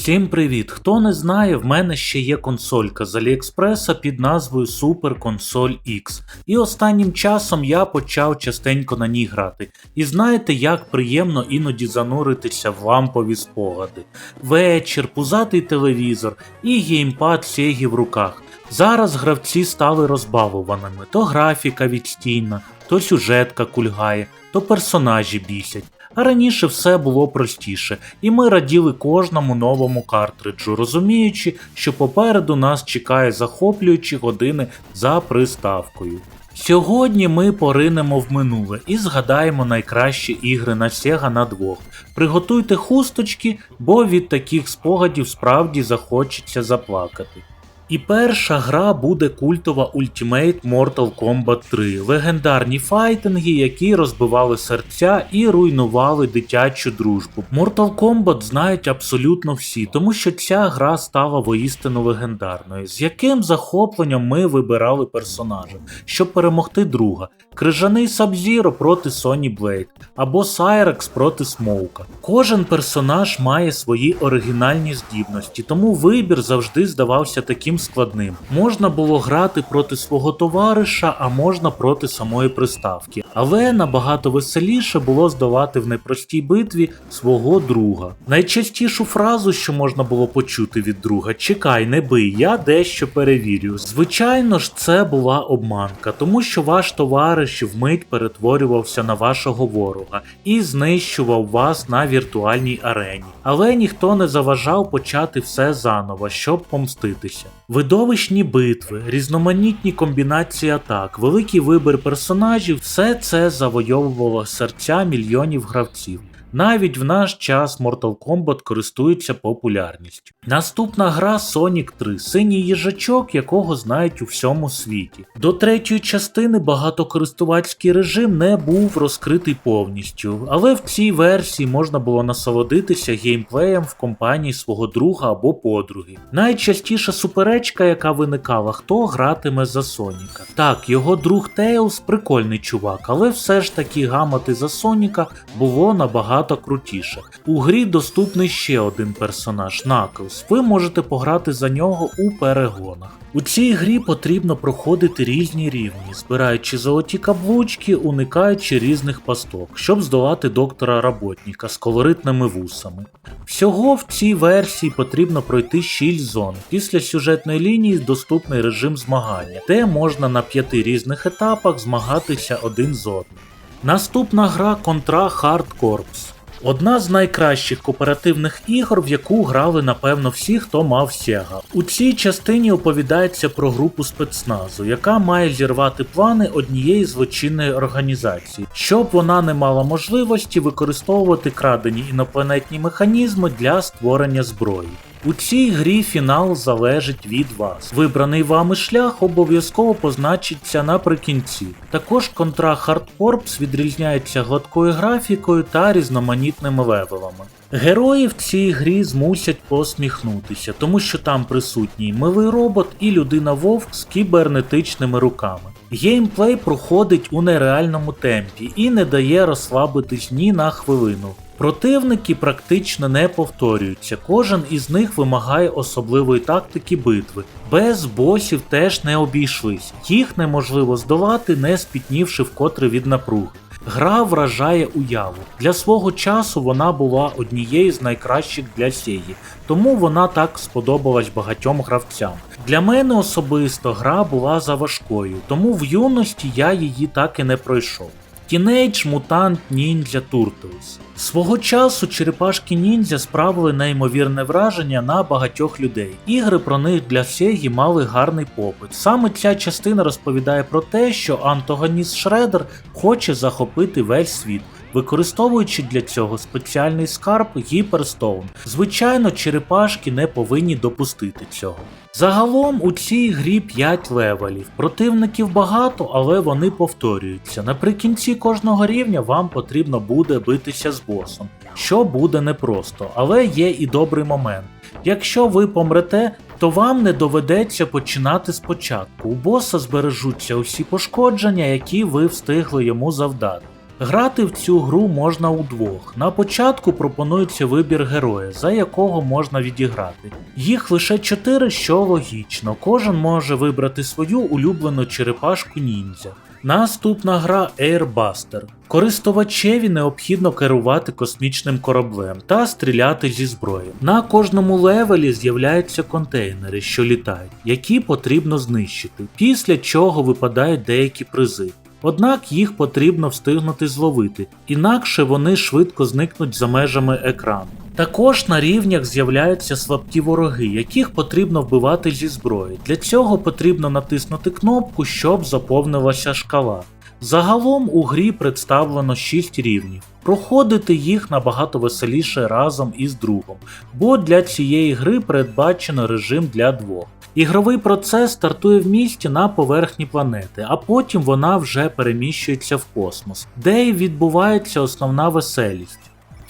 Всім привіт! Хто не знає, в мене ще є консолька з Аліекспреса під назвою Super Console X. І останнім часом я почав частенько на ній грати. І знаєте, як приємно іноді зануритися в лампові спогади. Вечір, пузатий телевізор і геймпад Sega в руках. Зараз гравці стали розбавуваними, то графіка відстійна, то сюжетка кульгає, то персонажі бісять. А раніше все було простіше, і ми раділи кожному новому картриджу, розуміючи, що попереду нас чекає захоплюючі години за приставкою. Сьогодні ми поринемо в минуле і згадаємо найкращі ігри на Sega на двох. Приготуйте хусточки, бо від таких спогадів справді захочеться заплакати. І перша гра буде культова Ultimate Mortal Kombat 3, легендарні файтинги, які розбивали серця і руйнували дитячу дружбу. Mortal Kombat знають абсолютно всі, тому що ця гра стала воістину легендарною. З яким захопленням ми вибирали персонажа, щоб перемогти друга. Крижаний Сабзіро проти Sony Blade або Сайрекс проти Смоука. Кожен персонаж має свої оригінальні здібності, тому вибір завжди здавався таким складним. Можна було грати проти свого товариша, а можна проти самої приставки. Але набагато веселіше було здолати в непростій битві свого друга. Найчастішу фразу, що можна було почути від друга: Чекай, не бий, я дещо перевірю. Звичайно ж, це була обманка, тому що ваш товариш вмить перетворювався на вашого ворога і знищував вас на віртуальній арені. Але ніхто не заважав почати все заново, щоб помститися. Видовищні битви, різноманітні комбінації атак, великий вибір персонажів все це завойовувало серця мільйонів гравців. Навіть в наш час Mortal Kombat користується популярністю. Наступна гра Sonic 3, синій їжачок, якого знають у всьому світі. До третьої частини багатокористувацький режим не був розкритий повністю, але в цій версії можна було насолодитися геймплеєм в компанії свого друга або подруги. Найчастіша суперечка, яка виникала, хто гратиме за Соніка. Так, його друг Тейлз прикольний чувак, але все ж таки гамати за Соніка було набагато крутіше. У грі доступний ще один персонаж Наклз. Ви можете пограти за нього у перегонах. У цій грі потрібно проходити різні рівні, збираючи золоті каблучки, уникаючи різних пасток, щоб здолати доктора Работніка з колоритними вусами. Всього в цій версії потрібно пройти 6 зон. Після сюжетної лінії доступний режим змагання, де можна на п'яти різних етапах змагатися один з одним. Наступна гра Contra Hard Corps. Одна з найкращих кооперативних ігор, в яку грали напевно всі, хто мав Sega. У цій частині оповідається про групу спецназу, яка має зірвати плани однієї злочинної організації, щоб вона не мала можливості використовувати крадені інопланетні механізми для створення зброї. У цій грі фінал залежить від вас. Вибраний вами шлях обов'язково позначиться наприкінці. Також Contra Hard Corps відрізняється гладкою графікою та різноманітними левелами. Герої в цій грі змусять посміхнутися, тому що там присутній милий робот і людина вовк з кібернетичними руками. Геймплей проходить у нереальному темпі і не дає розслабитись ні на хвилину. Противники практично не повторюються, кожен із них вимагає особливої тактики битви. Без босів теж не обійшлись, їх неможливо здолати, не спітнівши вкотре від напруги. Гра вражає уяву. Для свого часу вона була однією з найкращих для Сегі, тому вона так сподобалась багатьом гравцям. Для мене особисто гра була заважкою, тому в юності я її так і не пройшов. Teenage Mutant Ninja Turtles. Свого часу черепашки ніндзя справили неймовірне враження на багатьох людей. Ігри про них для Сегі мали гарний попит. Саме ця частина розповідає про те, що антагоніст Шредер хоче захопити весь світ. Використовуючи для цього спеціальний скарб Гіперстоун. Звичайно, черепашки не повинні допустити цього. Загалом у цій грі 5 левелів. Противників багато, але вони повторюються. Наприкінці кожного рівня вам потрібно буде битися з босом, що буде непросто, але є і добрий момент. Якщо ви помрете, то вам не доведеться починати спочатку. У боса збережуться усі пошкодження, які ви встигли йому завдати. Грати в цю гру можна удвох. На початку пропонується вибір героя, за якого можна відіграти. Їх лише 4, що логічно. Кожен може вибрати свою улюблену черепашку ніндзя. Наступна гра Airbuster. Користувачеві необхідно керувати космічним кораблем та стріляти зі зброї. На кожному левелі з'являються контейнери, що літають, які потрібно знищити, після чого випадають деякі призи. Однак їх потрібно встигнути зловити, інакше вони швидко зникнуть за межами екрану. Також на рівнях з'являються слабкі вороги, яких потрібно вбивати зі зброї. Для цього потрібно натиснути кнопку, щоб заповнилася шкала. Загалом у грі представлено 6 рівнів. Проходити їх набагато веселіше разом із другом, бо для цієї гри передбачено режим для двох. Ігровий процес стартує в місті на поверхні планети, а потім вона вже переміщується в космос, де й відбувається основна веселість.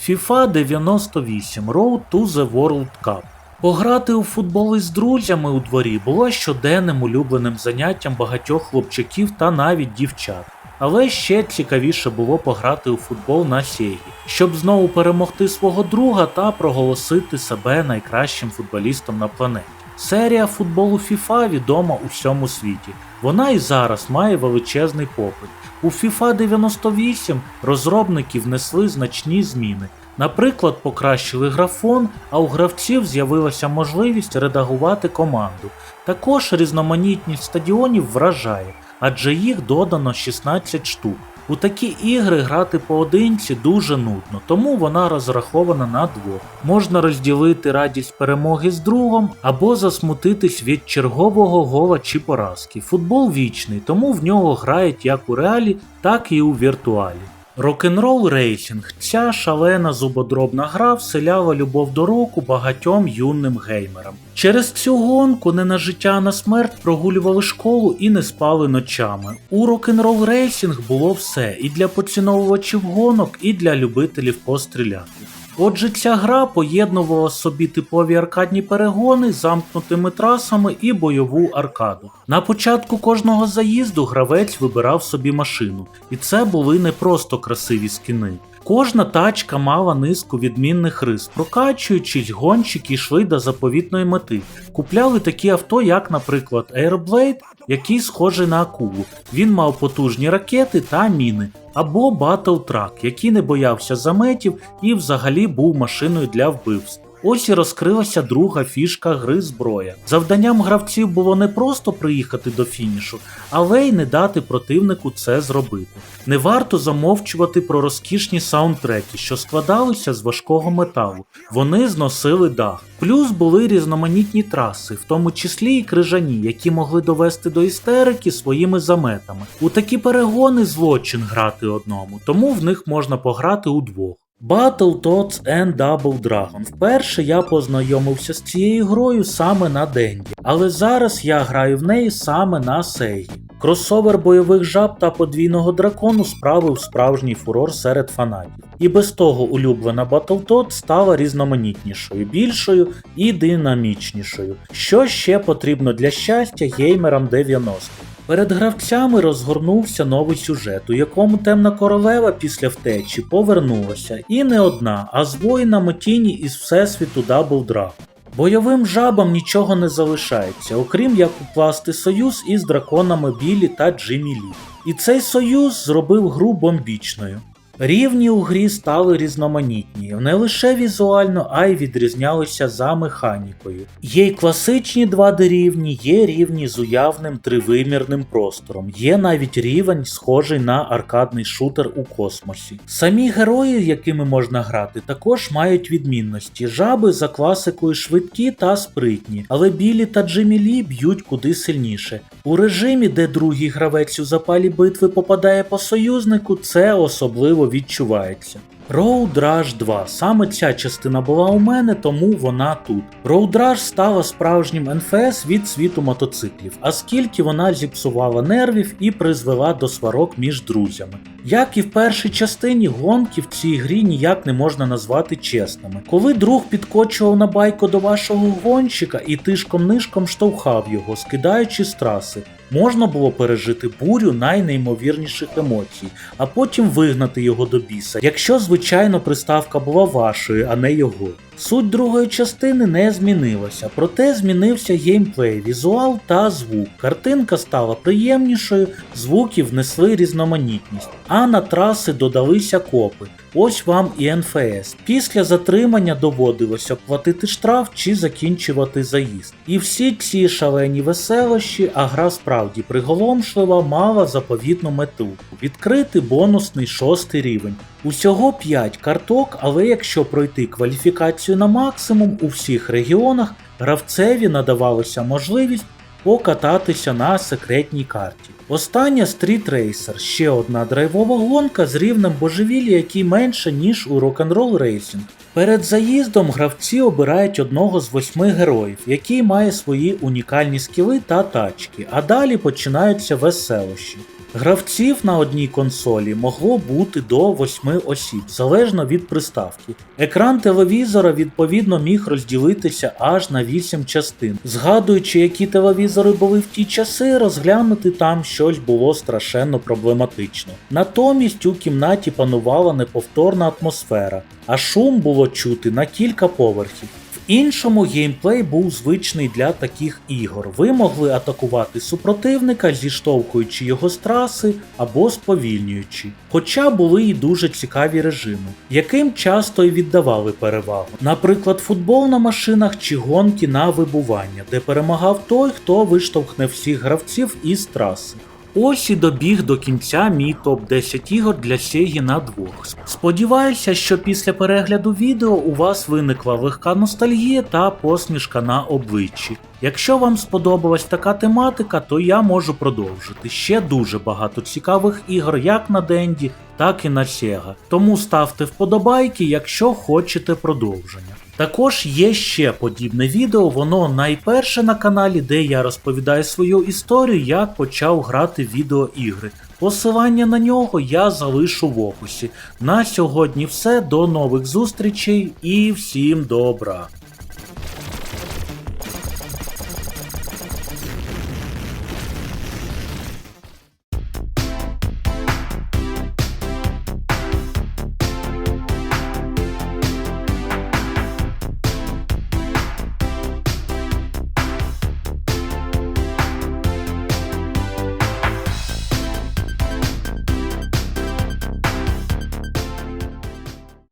FIFA 98 Road to the World Cup. Пограти у футбол із друзями у дворі було щоденним улюбленим заняттям багатьох хлопчаків та навіть дівчат. Але ще цікавіше було пограти у футбол на Сегі, щоб знову перемогти свого друга та проголосити себе найкращим футболістом на планеті. Серія футболу FIFA відома у всьому світі. Вона і зараз має величезний попит. У FIFA 98 розробники внесли значні зміни. Наприклад, покращили графон, а у гравців з'явилася можливість редагувати команду. Також різноманітність стадіонів вражає, адже їх додано 16 штук. У такі ігри грати поодинці дуже нудно, тому вона розрахована на двох. Можна розділити радість перемоги з другом або засмутитись від чергового гола чи поразки. Футбол вічний, тому в нього грають як у реалі, так і у віртуалі. Рок-н-рол рейсінг. Ця шалена зубодробна гра вселяла любов до року багатьом юним геймерам. Через цю гонку не на життя, а на смерть прогулювали школу і не спали ночами. У рок-н-рол рейсінг було все і для поціновувачів гонок, і для любителів постріляти. Отже, ця гра поєднувала собі типові аркадні перегони з замкнутими трасами і бойову аркаду. На початку кожного заїзду гравець вибирав собі машину, і це були не просто красиві скіни. Кожна тачка мала низку відмінних рис, прокачуючись, гонщики йшли до заповітної мети. Купляли такі авто, як, наприклад, Airblade, який схожий на акулу. Він мав потужні ракети та міни, або Battle Truck, який не боявся заметів і взагалі був машиною для вбивств. Ось і розкрилася друга фішка гри зброя. Завданням гравців було не просто приїхати до фінішу, але й не дати противнику це зробити. Не варто замовчувати про розкішні саундтреки, що складалися з важкого металу. Вони зносили дах. Плюс були різноманітні траси, в тому числі і крижані, які могли довести до істерики своїми заметами. У такі перегони злочин грати одному, тому в них можна пограти удвох. Battletoads and Double Dragon. Вперше я познайомився з цією грою саме на Денді, але зараз я граю в неї саме на Сейгі. Кросовер бойових жаб та подвійного дракону справив справжній фурор серед фанатів. І без того улюблена Battletoads стала різноманітнішою, більшою і динамічнішою. Що ще потрібно для щастя геймерам 90-х? Перед гравцями розгорнувся новий сюжет, у якому темна королева після втечі повернулася, і не одна, а з воїнами тіні із всесвіту Double Драк. Бойовим жабам нічого не залишається, окрім як укласти союз із драконами Білі та Джиммі Лі. І цей союз зробив гру бомбічною. Рівні у грі стали різноманітні, не лише візуально, а й відрізнялися за механікою. Є й класичні 2D рівні, є рівні з уявним тривимірним простором, є навіть рівень, схожий на аркадний шутер у космосі. Самі герої, якими можна грати, також мають відмінності. Жаби за класикою швидкі та спритні, але білі та Джиммі Лі б'ють куди сильніше. У режимі, де другий гравець у запалі битви попадає по союзнику, це особливо відчувається. Road Rush 2. Саме ця частина була у мене, тому вона тут. Road Rush стала справжнім НФС від світу мотоциклів, а скільки вона зіпсувала нервів і призвела до сварок між друзями. Як і в першій частині, гонки в цій грі ніяк не можна назвати чесними. Коли друг підкочував на байку до вашого гонщика і тишком-нишком штовхав його, скидаючи з траси. Можна було пережити бурю найнеймовірніших емоцій, а потім вигнати його до біса, якщо, звичайно, приставка була вашою, а не його. Суть другої частини не змінилася, проте змінився геймплей, візуал та звук. Картинка стала приємнішою, звуки внесли різноманітність, а на траси додалися копи. Ось вам і НФС. Після затримання доводилося платити штраф чи закінчувати заїзд. І всі ці шалені веселощі, а гра справді приголомшлива, мала заповітну мету відкрити бонусний шостий рівень. Усього 5 карток, але якщо пройти кваліфікацію на максимум у всіх регіонах, гравцеві надавалося можливість покататися на секретній карті. Остання Street Racer – ще одна драйвова гонка з рівнем божевілля, який менше, ніж у Rock'n'Roll Racing. Перед заїздом гравці обирають одного з восьми героїв, який має свої унікальні скіли та тачки, а далі починаються веселощі. Гравців на одній консолі могло бути до 8 осіб, залежно від приставки. Екран телевізора відповідно міг розділитися аж на 8 частин. Згадуючи, які телевізори були в ті часи, розглянути там щось було страшенно проблематично. Натомість у кімнаті панувала неповторна атмосфера, а шум було чути на кілька поверхів. В іншому геймплей був звичний для таких ігор. Ви могли атакувати супротивника, зіштовхуючи його з траси або сповільнюючи. Хоча були і дуже цікаві режими, яким часто й віддавали перевагу. Наприклад, футбол на машинах чи гонки на вибування, де перемагав той, хто виштовхне всіх гравців із траси. Ось і добіг до кінця мій топ-10 ігор для Sega на двох. Сподіваюся, що після перегляду відео у вас виникла легка ностальгія та посмішка на обличчі. Якщо вам сподобалась така тематика, то я можу продовжити. Ще дуже багато цікавих ігор як на Денді, так і на Sega. Тому ставте вподобайки, якщо хочете продовження. Також є ще подібне відео, воно найперше на каналі, де я розповідаю свою історію, як почав грати відеоігри. Посилання на нього я залишу в описі. На сьогодні все, до нових зустрічей і всім добра!